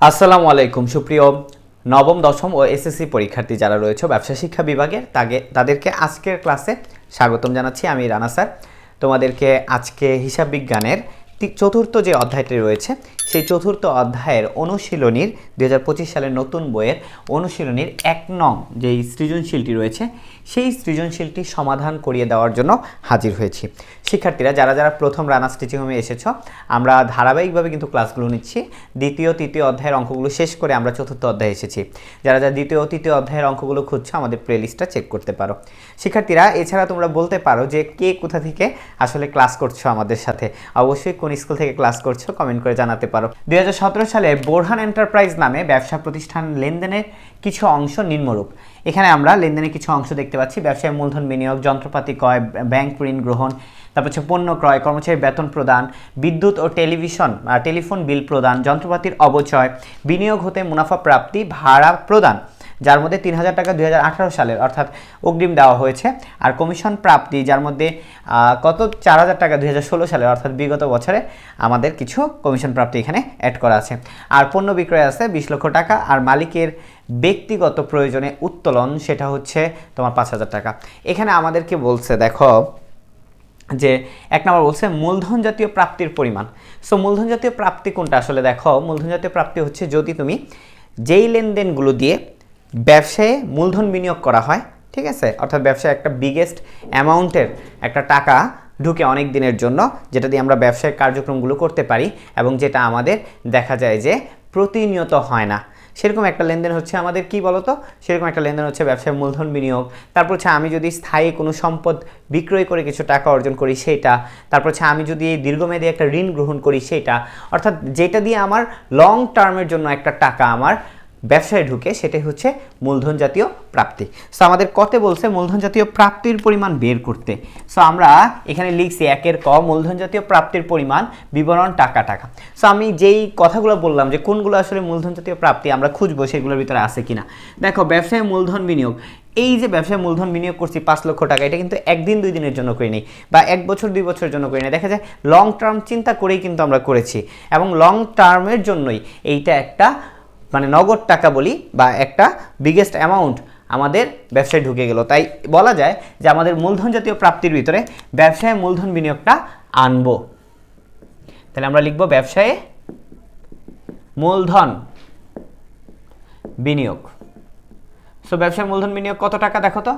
আসসালামু আলাইকুম, সুপ্রিয় নবম, দশম ও এসএসসি পরীক্ষার্থী যারা রয়েছে ব্যবসা শিক্ষা বিভাগের তাকে তাদেরকে আজকের ক্লাসে স্বাগতম জানাচ্ছি আমি রানা স্যার। তোমাদেরকে আজকে হিসাব বিজ্ঞানের চতুর্থ যে অধ্যায়টি রয়েছে, সেই চতুর্থ অধ্যায়ের অনুশীলনীর দু হাজার পঁচিশ সালের নতুন বইয়ের অনুশীলনীর এক নং যেই সৃজনশীলটি রয়েছে সেই সৃজনশীলটি সমাধান করিয়ে দেওয়ার জন্য হাজির হয়েছি। শিক্ষার্থীরা, যারা যারা প্রথম রানা স্টিচিং হোমে এসেছ, আমরা ধারাবাহিকভাবে কিন্তু ক্লাসগুলো নিচ্ছি। দ্বিতীয়, তৃতীয় অধ্যায়ের অঙ্কগুলো শেষ করে আমরা চতুর্থ অধ্যায়ে এসেছি। যারা যারা দ্বিতীয়, তৃতীয় অধ্যায়ের অঙ্কগুলো খুঁজছো, আমাদের প্লেলিস্টটা চেক করতে পারো। শিক্ষার্থীরা, এছাড়া তোমরা বলতে পারো যে কে কোথা থেকে আসলে ক্লাস করছ আমাদের সাথে। অবশ্যই কোন স্কুল থেকে ক্লাস করছ কমেন্ট করে জানাতে পারো। দু হাজার সতেরো সালে বোরহান এন্টারপ্রাইজ নামে ব্যবসা প্রতিষ্ঠান লেনদেনের কিছু অংশ নিম্নরূপ। এখানে আমরা লেনদেনের কিছু অংশ দেখতে পাচ্ছি। ব্যবসায় মূলধন বিনিয়োগ, যন্ত্রপাতি ক্রয়, ব্যাংক ঋণ গ্রহণ, তারপর হচ্ছে পণ্য ক্রয় কর্মচারী বেতন প্রদান, বিদ্যুৎ ও টেলিভিশন টেলিফোন বিল প্রদান, যন্ত্রপাতির অবচয় বিনিয়োগ হতে মুনাফা প্রাপ্তি, ভাড়া প্রদান, যার মধ্যে তিন হাজার টাকা দুই সালের অর্থাৎ অগ্রিম দেওয়া হয়েছে। আর কমিশন প্রাপ্তি, যার মধ্যে কত? চার হাজার টাকা দুই সালের অর্থাৎ বিগত বছরে আমাদের কিছু কমিশন প্রাপ্তি এখানে অ্যাড করা আছে। আর পণ্য বিক্রয় আছে বিশ লক্ষ টাকা। আর মালিকের ব্যক্তিগত প্রয়োজনে উত্তোলন, সেটা হচ্ছে তোমার পাঁচ হাজার টাকা। এখানে আমাদেরকে বলছে, দেখো, যে এক নম্বর বলছে, মূলধন জাতীয় প্রাপ্তির পরিমাণ। সো মূলধন জাতীয় প্রাপ্তি কোনটা? আসলে দেখো, মূলধন জাতীয় প্রাপ্তি হচ্ছে যদি তুমি যেই লেনদেনগুলো দিয়ে ব্যবসায়ে মূলধন বিনিয়োগ করা হয়, ঠিক আছে? অর্থাৎ ব্যবসায় একটা বিগেস্ট অ্যামাউন্টের একটা টাকা ঢুকে অনেক দিনের জন্য, যেটা দিয়ে আমরা ব্যবসায়িক কার্যক্রমগুলো করতে পারি এবং যেটা আমাদের দেখা যায় যে প্রতিনিয়ত হয় না। সেরকম একটা লেনদেন হচ্ছে আমাদের, কি বলতো? সেরকম একটা লেনদেন হচ্ছে ব্যবসায় মূলধন বিনিয়োগ। তারপর হচ্ছে আমি যদি স্থায়ী কোনো সম্পদ বিক্রয় করে কিছু টাকা অর্জন করি সেটা, তারপর হচ্ছে আমি যদি দীর্ঘমেয়াদী একটা ঋণ গ্রহণ করি সেটা, অর্থাৎ যেটা দিয়ে আমার লং টার্মের জন্য একটা টাকা আমার ব্যবসায় ঢুকে সেটাই হচ্ছে মূলধন জাতীয় প্রাপ্তি। সো আমাদের কতে বলছে মূলধন জাতীয় প্রাপ্তির পরিমাণ বের করতে। সো আমরা এখানে লিখছি একের ক, মূলধন জাতীয় প্রাপ্তির পরিমাণ, বিবরণ, টাকা টাকা। সো আমি যেই কথাগুলো বললাম যে কোনগুলো আসলে মূলধন জাতীয় প্রাপ্তি আমরা খুঁজবো সেগুলোর ভিতরে আছে কিনা। দেখো, ব্যবসায় মূলধন বিনিয়োগ। এই যে ব্যবসায় মূলধন বিনিয়োগ করছি পাঁচ লক্ষ টাকা, এটা কিন্তু একদিন দুই দিনের জন্য করিনি বা এক বছর, দুই বছরের জন্য করিনি। দেখা যায় লং টার্ম চিন্তা করেই কিন্তু আমরা করেছি এবং লং টার্মের জন্যই এইটা একটা মানে নগদ টাকা বলি বা একটা বিগেস্ট অ্যামাউন্ট আমাদের ব্যবসায় ঢুকে গেল। তাই বলা যায় যে আমাদের মূলধন জাতীয় প্রাপ্তির ভিতরে ব্যবসায় মূলধন বিনিয়োগটা আনব। তাহলে আমরা লিখব ব্যবসায়ে মূলধন বিনিয়োগ। সো ব্যবসায় মূলধন বিনিয়োগ কত টাকা দেখো তো?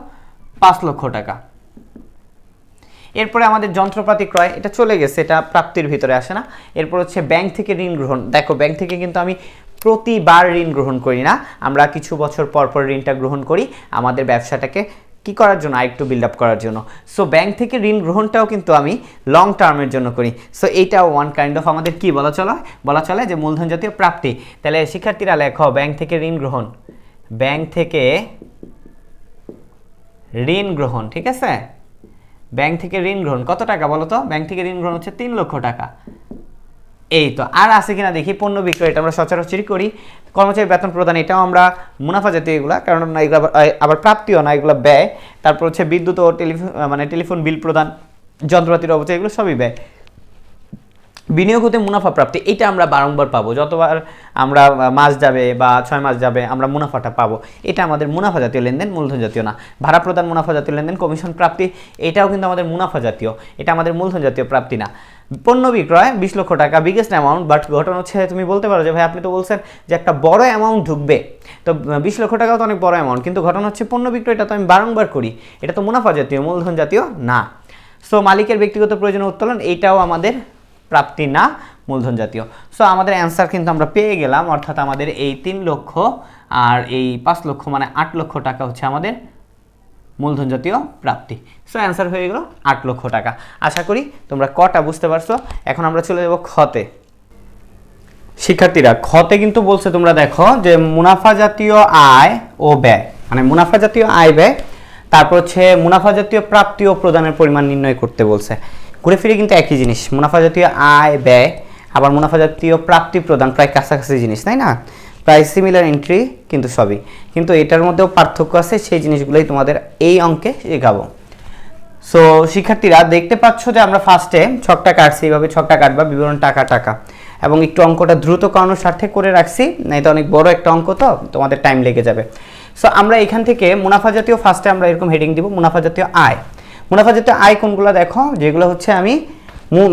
পাঁচ লক্ষ টাকা। এরপরে আমাদের যন্ত্রপাতি ক্রয়, এটা চলে গেছে, এটা প্রাপ্তির ভিতরে আসে না। এরপর হচ্ছে ব্যাংক থেকে ঋণ গ্রহণ। দেখো, ব্যাংক থেকে কিন্তু আমি প্রতিবার ঋণ গ্রহণ করি না। আমরা কিছু বছর পর পর ঋণটা গ্রহণ করি। আমাদের ব্যবসাটাকে কি করার জন্য, আরেকটু বিল্ড আপ করার জন্য। সো ব্যাংক থেকে ঋণ গ্রহণটাও কিন্তু আমি লং টার্মের জন্য করি। সো এইটাও ওয়ান কাইন্ড অফ আমাদের কি বলা চলে? বলা চলে যে মূলধন জাতীয় প্রাপ্তি। তাহলে শিক্ষার্থীরা লেখো ব্যাংক থেকে ঋণ গ্রহণ। ব্যাংক থেকে ঋণ গ্রহণ, ঠিক আছে? ব্যাংক থেকে ঋণ গ্রহণ, কত টাকা বলো তো? ব্যাংক থেকে ঋণ গ্রহণ হচ্ছে তিন লক্ষ টাকা। এই তো আর আছে কিনা দেখি, পণ্য বিক্রয় এটা আমরা সচরাচরই করি। কর্মচারী বেতন প্রদান, এটাও আমরা মুনাফা জাতীয় এগুলা, কারণ এগুলো আবার- আবার প্রাপ্তিও না, এগুলো ব্যয়। তারপর হচ্ছে বিদ্যুৎ ও টেলিফোন মানে টেলিফোন বিল প্রদান, যন্ত্রপাতির অবচয়, এগুলো সবই ব্যয়। বিনিয়োগ হতে মুনাফা প্রাপ্তি এটা আমরা বারংবার পাবো। যতবার আমরা মাস যাবে বা ছয় মাস যাবে, আমরা মুনাফাটা পাবো। এটা আমাদের মুনাফা জাতীয় লেনদেন মূলধন জাতীয় না। ভাড়া প্রদান মুনাফা জাতীয় লেনদেন, কমিশন প্রাপ্তি, এটাও কিন্তু আমাদের মুনাফা জাতীয়। এটা আমাদের মূলধন জাতীয় প্রাপ্তি না। পণ্য বিক্রয়, বিশ লক্ষ টাকা বিগেস্ট অ্যামাউন্ট বাট ঘটনা হচ্ছে, তুমি বলতে পারো যে, ভাই, আপনি তো বলছেন যে, একটা বড় অ্যামাউন্ট ঢুকবে। তো বিশ লক্ষ টাকাও তো অনেক বড় অ্যামাউন্ট কিন্তু ঘটনা হচ্ছে, পণ্য বিক্রয়টা তো আমি বারংবার করি। এটা তো মুনাফা জাতীয়, মূলধন জাতীয় না। সো মালিকের ব্যক্তিগত প্রয়োজনে উত্তোলন এইটাও আমাদের প্রাপ্তি না মূলধন জাতীয়। সো আমাদের অ্যান্সার কিন্তু আমরা পেয়ে গেলাম, অর্থাৎ আমাদের এই তিন লক্ষ আর এই পাঁচ লক্ষ মানে আট লক্ষ টাকা হচ্ছে আমাদের মূলধন জাতীয় প্রাপ্তি। সো অ্যান্সার হয়ে গেল আট লক্ষ টাকা। আশা করি তোমরা কটা বুঝতে পারছ। এখন আমরা চলে যাব খতে শিক্ষার্থীরা খতে কিন্তু বলছে তোমরা দেখো যে মুনাফা জাতীয় আয় ও ব্যয় মানে মুনাফা জাতীয় আয় ব্যয়, তারপর হচ্ছে মুনাফা জাতীয় প্রাপ্তি ও প্রদানের পরিমাণ নির্ণয় করতে বলছে। ঘুরে ফিরে কিন্তু একই জিনিস। মুনাফা জাতীয় আয়, ব্যয়, আবার মুনাফা জাতীয় প্রাপ্তি প্রদান প্রায় কাছাকাছি জিনিস, তাই না? প্রায় সিমিলার এন্ট্রি কিন্তু সবই। কিন্তু এটার মধ্যেও পার্থক্য আছে, সেই জিনিসগুলোই তোমাদের এই অঙ্কে শেখাবো। সো শিক্ষার্থীরা, দেখতে পাচ্ছ যে আমরা ফার্স্টে ছকটা কাটছি, এইভাবে ছকটা কাটবা, বিবরণ টাকা টাকা। এবং একটু অঙ্কটা দ্রুত করানোর স্বার্থে করে রাখছি, না, এটা অনেক বড় একটা অঙ্ক তো, তোমাদের টাইম লেগে যাবে। সো আমরা এখান থেকে মুনাফা জাতীয় ফার্স্টে আমরা এরকম হেডিং দিব, মুনাফা জাতীয় আয়। মুনাফা জাতীয় আয় কোনগুলো দেখো? যেগুলো হচ্ছে আমি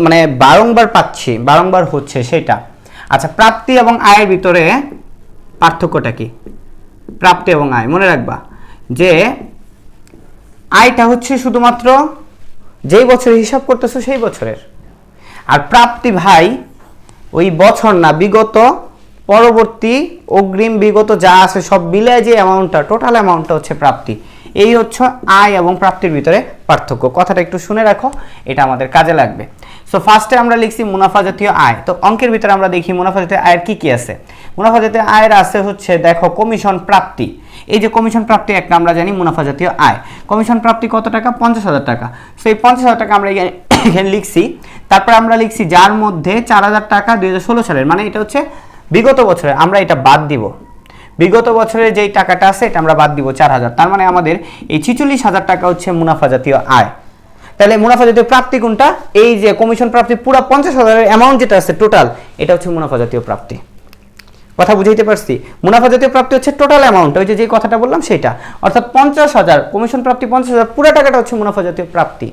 মানে বারংবার পাচ্ছি, বারংবার হচ্ছে সেটা। আচ্ছা প্রাপ্তি এবং আয়ের ভিতরে পার্থক্যটা কি? প্রাপ্তি এবং আয়, মনে রাখবা যে আয়টা হচ্ছে শুধুমাত্র যেই বছরে হিসাব করতেছো সেই বছরের। আর প্রাপ্তি ভাই ওই বছর না, বিগত পরবর্তী অগ্রিম বিগত যা আছে সব মিলে যে অ্যামাউন্টটা টোটাল অ্যামাউন্টটা হচ্ছে প্রাপ্তি। এই হচ্ছে আয় এবং প্রাপ্তির ভিতরে পার্থক্য। কথাটা একটু শুনে রাখো, এটা আমাদের কাজে লাগবে। সো ফার্স্টে আমরা লিখছি মুনাফা জাতীয় আয়। তো, অঙ্কের ভিতরে আমরা দেখি মুনাফা জাতীয় আয়ের কী কী আছে। মুনাফা জাতীয় আয়ের আছে হচ্ছে, দেখো কমিশন প্রাপ্তি। এই যে কমিশন প্রাপ্তি একটা আমরা জানি মুনাফা জাতীয় আয়। কমিশন প্রাপ্তি কত টাকা? পঞ্চাশ হাজার টাকা। সো এই পঞ্চাশ হাজার টাকা আমরা এখানে এখানে লিখছি। তারপরে আমরা লিখছি, যার মধ্যে চার হাজার টাকা দুই হাজার ষোলো সালের মানে এটা হচ্ছে বিগত বছরে আমরা এটা বাদ দিব। বিগত বছরে যেই টাকাটা আছে, এটা আমরা বাদ দিব চার হাজার। তার মানে আমাদের এই ছিচল্লিশ হাজার টাকা হচ্ছে মুনাফা জাতীয় আয়। তাহলে মুনাফা জাতীয় প্রাপ্তি কোনটা? এই যে কমিশন প্রাপ্তি, পুরো পঞ্চাশ হাজারের অ্যামাউন্ট যেটা আছে টোটাল এটা হচ্ছে মুনাফা জাতীয় প্রাপ্তি। কথা বুঝাইতে পারছি? মুনাফা জাতীয় প্রাপ্তি হচ্ছে টোটাল অ্যামাউন্ট ওই যে যে কথাটা বললাম সেটা। অর্থাৎ পঞ্চাশ হাজার কমিশন প্রাপ্তি পঞ্চাশ হাজার, পুরো টাকাটা হচ্ছে মুনাফা জাতীয় প্রাপ্তি।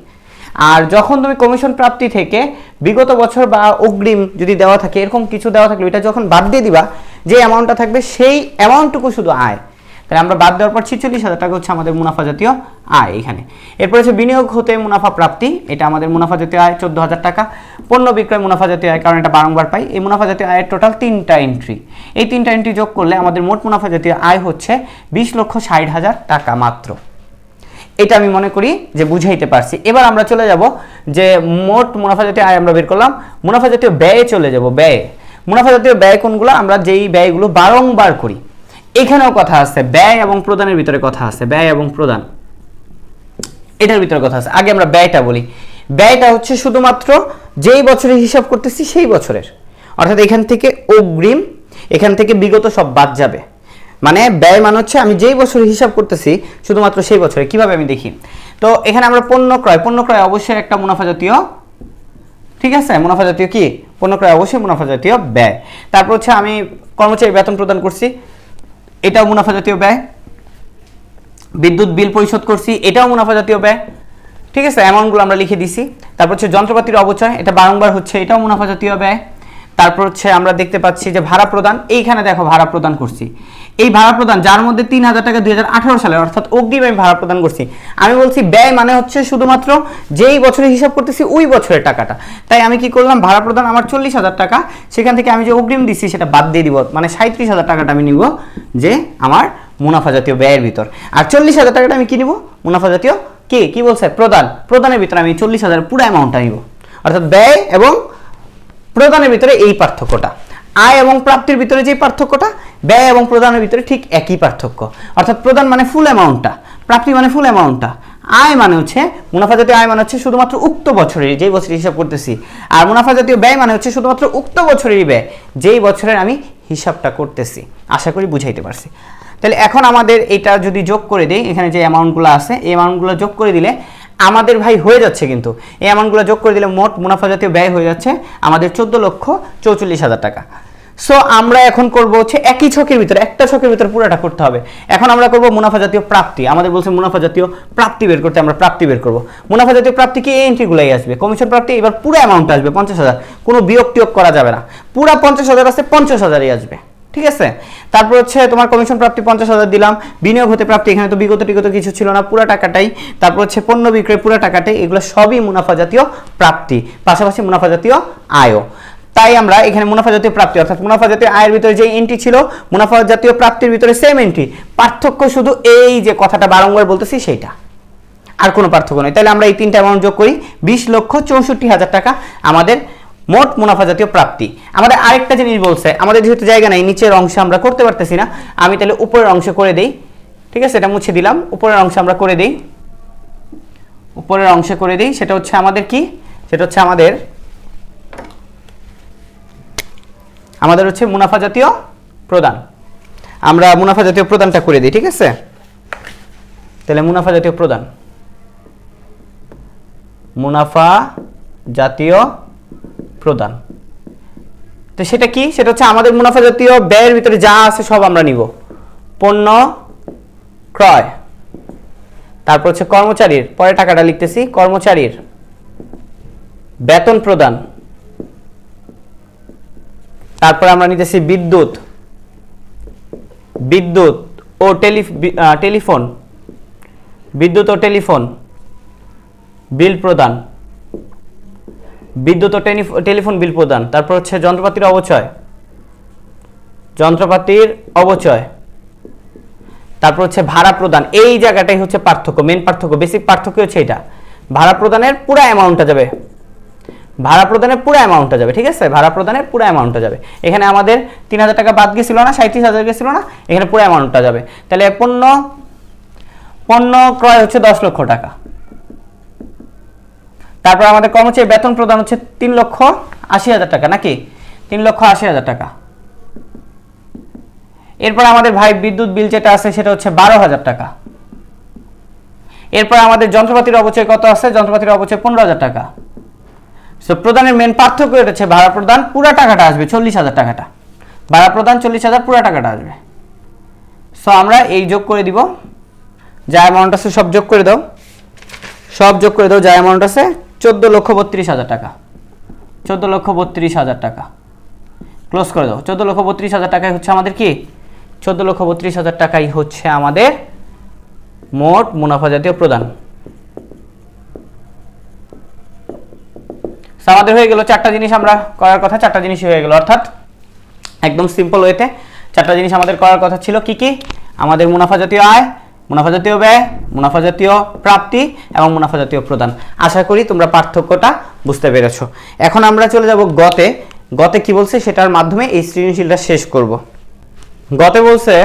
আর যখন তুমি কমিশন প্রাপ্তি থেকে বিগত বছর বা অগ্রিম যদি দেওয়া থাকে, এরকম কিছু দেওয়া থাকলে, এটা যখন বাদ দিয়ে দিবা, যে অ্যামাউন্টটা থাকবে সেই অ্যামাউন্টটুকু শুধু আয়। তাহলে আমরা বাদ দেওয়ার পর ছিচল্লিশ হাজার টাকা হচ্ছে আমাদের মুনাফা জাতীয় আয় এখানে। এরপর হচ্ছে বিনিয়োগ হতে মুনাফা প্রাপ্তি, এটা আমাদের মুনাফা জাতীয় আয় চোদ্দ হাজার টাকা। পণ্য বিক্রয় মুনাফা জাতীয় আয়, কারণ এটা বারংবার পাই, এই মুনাফা জাতীয় আয়ের টোটাল তিনটা এন্ট্রি এই তিনটা এন্ট্রি যোগ করলে আমাদের মোট মুনাফা জাতীয় আয় হচ্ছে বিশ লক্ষ ষাট হাজার টাকা মাত্র। এটা আমি মনে করি যে বুঝাইতে পারছি। এবার আমরা চলে যাব যে মোট মুনাফা জাতীয় আয় আমরা বের করলাম। মুনাফা জাতীয় ব্যয়ে চলে যাব, ব্যয়ে। মুনাফা জাতীয় ব্যয় কোনগুলো? আমরা যেই ব্যয়গুলো বারংবার করি। এখানেও কথা আছে, ব্যয় এবং প্রদানের ভিতরে কথা আছে, ব্যয় এবং প্রদান। এটার ভিতরে কথা আছে। আগে আমরা ব্যয়টা বলি। ব্যয়টা হচ্ছে শুধুমাত্র যেই বছরে হিসাব করতেছি সেই বছরের। অর্থাৎ এখান থেকে অগ্রিম, এখান থেকে বিগত সব বাদ যাবে। মানে ব্যয় মানে হচ্ছে আমি যেই বছরে হিসাব করতেছি, শুধুমাত্র সেই বছরে। কীভাবে আমি দেখি? তো এখানে আমরা পণ্য ক্রয় পণ্য ক্রয় অবশ্যই একটা মুনাফা জাতীয়, ঠিক আছে? মুনাফা জাতীয় কি? পণ্য ক্রয় অবশ্যই মুনাফা জাতীয় ব্যয়। তারপর হচ্ছে আমি কর্মচারী বেতন প্রদান করছি, এটাও মুনাফা জাতীয় ব্যয়। বিদ্যুৎ বিল পরিশোধ করছি, এটাও মুনাফা জাতীয় ব্যয়। ঠিক আছে? অ্যামাউন্টগুলো আমরা লিখে দিছি। তারপর হচ্ছে যন্ত্রপাতির অবচয়, এটা বারংবার হচ্ছে, এটাও মুনাফা জাতীয় ব্যয়। তারপর হচ্ছে আমরা দেখতে পাচ্ছি যে ভাড়া প্রদান, এইখানে দেখো ভাড়া প্রদান করছি। এই ভাড়া প্রদান, যার মধ্যে তিন হাজার টাকা দুই হাজার আঠারো সালে, অর্থাৎ অগ্রিম আমি ভাড়া প্রদান করছি। আমি বলছি ব্যয় মানে হচ্ছে শুধুমাত্র যেই বছরে হিসাব করতেছি ওই বছরের টাকাটা। তাই আমি কি করলাম, ভাড়া প্রদান আমার চল্লিশ হাজার টাকা, সেখান থেকে আমি যে অগ্রিম দিচ্ছি সেটা বাদ দিয়ে দিব মানে সাঁত্রিশ হাজার টাকাটা আমি নিব যে আমার মুনাফা জাতীয় ব্যয়ের ভিতর। আর চল্লিশ হাজার টাকাটা আমি কি নিব? মুনাফা জাতীয় কি? কি বলছে? প্রদান। প্রদানের ভিতরে আমি চল্লিশ হাজার পুরো অ্যামাউন্টটা নিব। অর্থাৎ ব্যয় এবং প্রদানের ভিতরে এই পার্থক্যটা। আয় এবং প্রাপ্তির ভিতরে যে পার্থক্যটা, ব্যয় এবং প্রদানের ভিতরে ঠিক একই পার্থক্য। অর্থাৎ প্রদান মানে ফুল অ্যামাউন্টটা প্রাপ্তি মানে ফুল অ্যামাউন্টটা আয় মানে হচ্ছে, মুনাফা জাতীয় আয় মানে হচ্ছে শুধুমাত্র উক্ত বছরের যেই বছরের হিসাব করতেছি। আর মুনাফা জাতীয় ব্যয় মানে হচ্ছে শুধুমাত্র উক্ত বছরেরই ব্যয়, যেই বছরের আমি হিসাবটা করতেছি। আশা করি বুঝাইতে পারছি। তাহলে এখন আমাদের এটা যদি যোগ করে দিই, এখানে যে অ্যামাউন্টগুলো আছে, এই অ্যামাউন্টগুলো যোগ করে দিলে আমাদের ভাই হয়ে যাচ্ছে কিন্তু। এই অ্যামাউন্টগুলো যোগ করে দিলে মোট মুনাফা জাতীয় ব্যয় হয়ে যাচ্ছে আমাদের চোদ্দ লক্ষ চৌচল্লিশ হাজার টাকা। সো আমরা এখন করব হচ্ছে একই ছকের ভিতরে, একটা ছকের ভিতরে পুরোটা করতে হবে। এখন আমরা করব মুনাফা জাতীয় প্রাপ্তি। আমাদের বলছে মুনাফা জাতীয় প্রাপ্তি বের করতে আমরা প্রাপ্তি বের করব। মুনাফা জাতীয় প্রাপ্তি কি এই এন্ট্রিগুলোই আসবে? কমিশন প্রাপ্তি, এবার পুরো অ্যামাউন্ট আসবে, পঞ্চাশ হাজার। কোনো বিয়োগ টিয়োগ করা যাবে না। পুরা পঞ্চাশ হাজার আছে, পঞ্চাশ হাজারই আসবে। ঠিক আছে? তারপর হচ্ছে তোমার কমিশন প্রাপ্তি পঞ্চাশ হাজার দিলাম, বিনিয়োগ হতে প্রাপ্তি এখানে তো বিগত টিগত কিছু ছিল না, পুরো টাকাটাই। তারপর হচ্ছে পণ্য বিক্রয়, পুরো টাকাটাই, এগুলো সবই মুনাফা জাতীয় প্রাপ্তি, পাশাপাশি মুনাফা জাতীয় আয়ও। তাই আমরা এখানে মুনাফা জাতীয় প্রাপ্তি, অর্থাৎ মুনাফা জাতীয় আয়ের ভিতরে যে এন্ট্রি ছিল, মুনাফা জাতীয় প্রাপ্তির ভিতরে সেম এন্ট্রি পার্থক্য শুধু এই যে কথাটা বারংবার বলতেছি সেইটা। আর কোনো পার্থক্য নেই। তাহলে আমরা এই তিনটা অ্যামাউন্ট যোগ করি, বিশ লক্ষ চৌষট্টি হাজার টাকা আমাদের মোট মুনাফা জাতীয় প্রাপ্তি। আমাদের আরেকটা জিনিস বলছে, আমাদের যেহেতু জায়গা নাই, নিচের অংশে আমরা করতে পারতেছি না, আমি তাহলে উপরের অংশে করে দেই। ঠিক আছে, এটা মুছে দিলাম, উপরের অংশে আমরা করে দেই। উপরের অংশে করে দিই, সেটা হচ্ছে আমাদের কি? সেটা হচ্ছে আমাদের আমাদের হচ্ছে মুনাফা জাতীয় প্রদান। আমরা মুনাফা জাতীয় প্রদানটা করে দিই, ঠিক আছে? তাহলে মুনাফা জাতীয় প্রদান। মুনাফা জাতীয় প্রদান। তো সেটা কি? সেটা হচ্ছে আমাদের মুনাফা জাতীয় ব্যয়ের ভিতরে যা আছে সব আমরা নিব। পণ্য, ক্রয়। তারপর হচ্ছে কর্মচারীর, পরে টাকাটা লিখতেছি, কর্মচারীর বেতন প্রদান। তারপর আমরা নিতেছি বিদ্যুৎ। বিদ্যুৎ ও টেলিফোন। বিদ্যুৎ ও টেলিফোন। বিল প্রদান। বিদ্যুৎ ও টেলিফ- টেলিফোন বিল প্রদান। তারপর হচ্ছে যন্ত্রপাতির অবচয়। যন্ত্রপাতির অবচয়। তারপর হচ্ছে ভাড়া প্রদান। এই জায়গাটাই হচ্ছে পার্থক্য মেন পার্থক্য বেসিক পার্থক্য হচ্ছে এটা। ভাড়া প্রদানের পুরো অ্যামাউন্টটা যাবে। ভাড়া প্রদানের পুরো অ্যামাউন্টটা যাবে, ঠিক আছে? ভাড়া প্রদানের পুরো অ্যামাউন্টটা যাবে। এখানে আমাদের তিন হাজার টাকা বাদ গেছিল না সাঁত্রিশ হাজার গেছিল না, এখানে পুরো অ্যামাউন্টটা যাবে। তাহলে পণ্য পণ্য ক্রয় হচ্ছে দশ লক্ষ টাকা। তারপর আমাদের কর্মচারী বেতন প্রদান হচ্ছে তিন লক্ষ আশি হাজার টাকা, নাকি? তিন লক্ষ আশি হাজার টাকা। এরপর আমাদের ভাই বিদ্যুৎ বিল যেটা আছে, সেটা হচ্ছে বারো হাজার টাকা। এরপর আমাদের যন্ত্রপাতির অবচয় কত আছে? যন্ত্রপাতির অবচয় পনেরো হাজার টাকা। সো প্রদানের মেন পার্থক্য হচ্ছে ভাড়া প্রদান, পুরো টাকাটা আসবে চল্লিশ হাজার টাকাটা। ভাড়া প্রদান চল্লিশ হাজার, পুরো টাকাটা আসবে। সো আমরা এই যোগ করে দিব। যা অ্যামাউন্ট আছে সব যোগ করে দাও। সব যোগ করে দাও যা অ্যামাউন্ট আছে। চোদ্দ লক্ষ বত্রিশ হাজার টাকা। চোদ্দ লক্ষ বত্রিশ হাজার টাকা। ক্লোজ করে দাও। চোদ্দ লক্ষ বত্রিশ হাজার টাকাই হচ্ছে আমাদের কি? চোদ্দ লক্ষ বত্রিশ হাজার টাকাই হচ্ছে আমাদের মোট মুনাফা জাতীয় প্রদান। আমাদের হয়ে গেল চারটা জিনিস আমরা করার কথা। চারটা জিনিসই হয়ে গেল, অর্থাৎ একদম সিম্পল ওয়েতে চারটা জিনিস আমাদের করার কথা ছিল। কি কি? আমাদের মুনাফা জাতীয় আয় মুনাফা জাতীয় ব্যয়, মুনাফা জাতীয় প্রাপ্তি এবং মুনাফা জাতীয় প্রদান। আশা করি তোমরা পার্থক্যটা বুঝতে পেরেছ। এখন আমরা চলে যাব গতে। গতে কি বলছে? সেটার মাধ্যমে এই সৃজনশীলটা শেষ করব। গতে বলছে,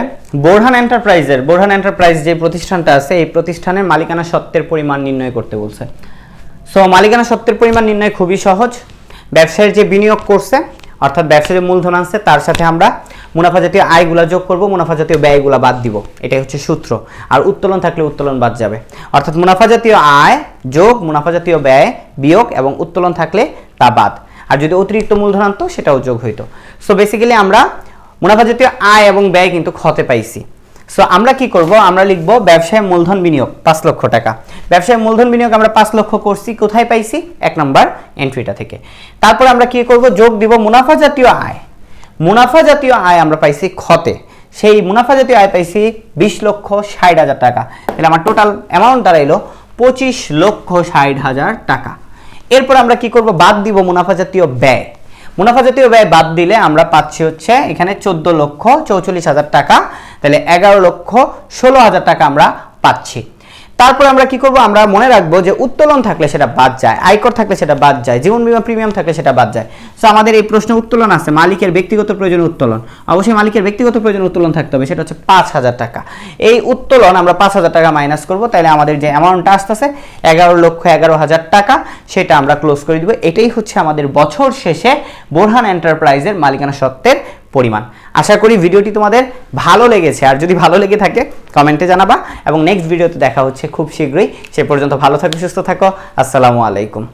বোরহান এন্টারপ্রাইজের বোরহান এন্টারপ্রাইজ যে প্রতিষ্ঠানটা আছে, এই প্রতিষ্ঠানের মালিকানা সত্ত্বের পরিমাণ নির্ণয় করতে বলছে। সো মালিকানা সত্ত্বের পরিমাণ নির্ণয় খুবই সহজ। ব্যবসায়ীর যে বিনিয়োগ করছে অর্থাৎ ব্যবসায় মূলধন আনছে তার সাথে আমরা মুনাফা জাতীয় আয়গুলা যোগ করব, মুনাফা জাতীয় ব্যয়গুলা বাদ দিব। এটাই হচ্ছে সূত্র। আর উত্তোলন থাকলে উত্তোলন বাদ যাবে। অর্থাৎ মুনাফা জাতীয় আয় যোগ মুনাফা জাতীয় ব্যয় বিয়োগ এবং উত্তোলন থাকলে তা বাদ। আর যদি অতিরিক্ত মূলধন আনতো, সেটাও যোগ হইতো। সো বেসিক্যালি আমরা মুনাফা জাতীয় আয় এবং ব্যয় কিন্তু ক্ষতে পাইছি। সো আমরা কি করব? আমরা লিখব ব্যবসায় মূলধন বিনিয়োগ, পাঁচ লক্ষ টাকা। ব্যবসায় মূলধন বিনিয়োগ আমরা পাঁচ লক্ষ করছি, কোথায় পাইছি? এক নম্বর এন্ট্রিটা থেকে। তারপর আমরা কি করব? যোগ দিব মুনাফা জাতীয় আয়। মুনাফা জাতীয় আয় আমরা পাইছি ক্ষতে। সেই মুনাফা জাতীয় আয় পাইছি বিশ লক্ষ ষাট হাজার টাকা। তাহলে আমার টোটাল অ্যামাউন্ট দাঁড়াইলো পঁচিশ লক্ষ ষাট হাজার টাকা। এরপর আমরা কি করব? বাদ দিব মুনাফা জাতীয় ব্যয়। মুনাফা জাতীয় ব্যয় বাদ দিলে আমরা পাচ্ছি হচ্ছে এখানে চোদ্দ লক্ষ চৌচল্লিশ হাজার টাকা। তাহলে এগারো লক্ষ ষোলো হাজার টাকা আমরা পাচ্ছি। তারপর আমরা কি করব? আমরা মনে রাখব যে উত্তোলন থাকলে সেটা বাদ যায়, আয়কর থাকলে সেটা বাদ যায়, জীবন বিমা প্রিমিয়াম থাকলে সেটা বাদ যায়। সো আমাদের এই প্রশ্নে উত্তোলন আছে, মালিকের ব্যক্তিগত প্রয়োজন উত্তোলন। অবশ্যই মালিকের ব্যক্তিগত প্রয়োজন উত্তোলন থাকতে হবে, সেটা হচ্ছে পাঁচ হাজার টাকা। এই উত্তোলন আমরা পাঁচ হাজার টাকা মাইনাস করব তাহলে আমাদের যে অ্যামাউন্টটা আসতেছে, এগারো লক্ষ এগারো হাজার টাকা, সেটা আমরা ক্লোজ করে দিব। এটাই হচ্ছে আমাদের বছর শেষে বোরহান এন্টারপ্রাইজের মালিকানা সত্ত্বের পরিমাণ। আশা করি ভিডিওটি তোমাদের ভালো লেগেছে। আর যদি ভালো লেগে থাকে কমেন্টে জানাবা। এবং নেক্সট ভিডিওতে দেখা হচ্ছে খুব শীঘ্রই। সে পর্যন্ত ভালো থাকো, সুস্থ থাকো। আসসালামু আলাইকুম।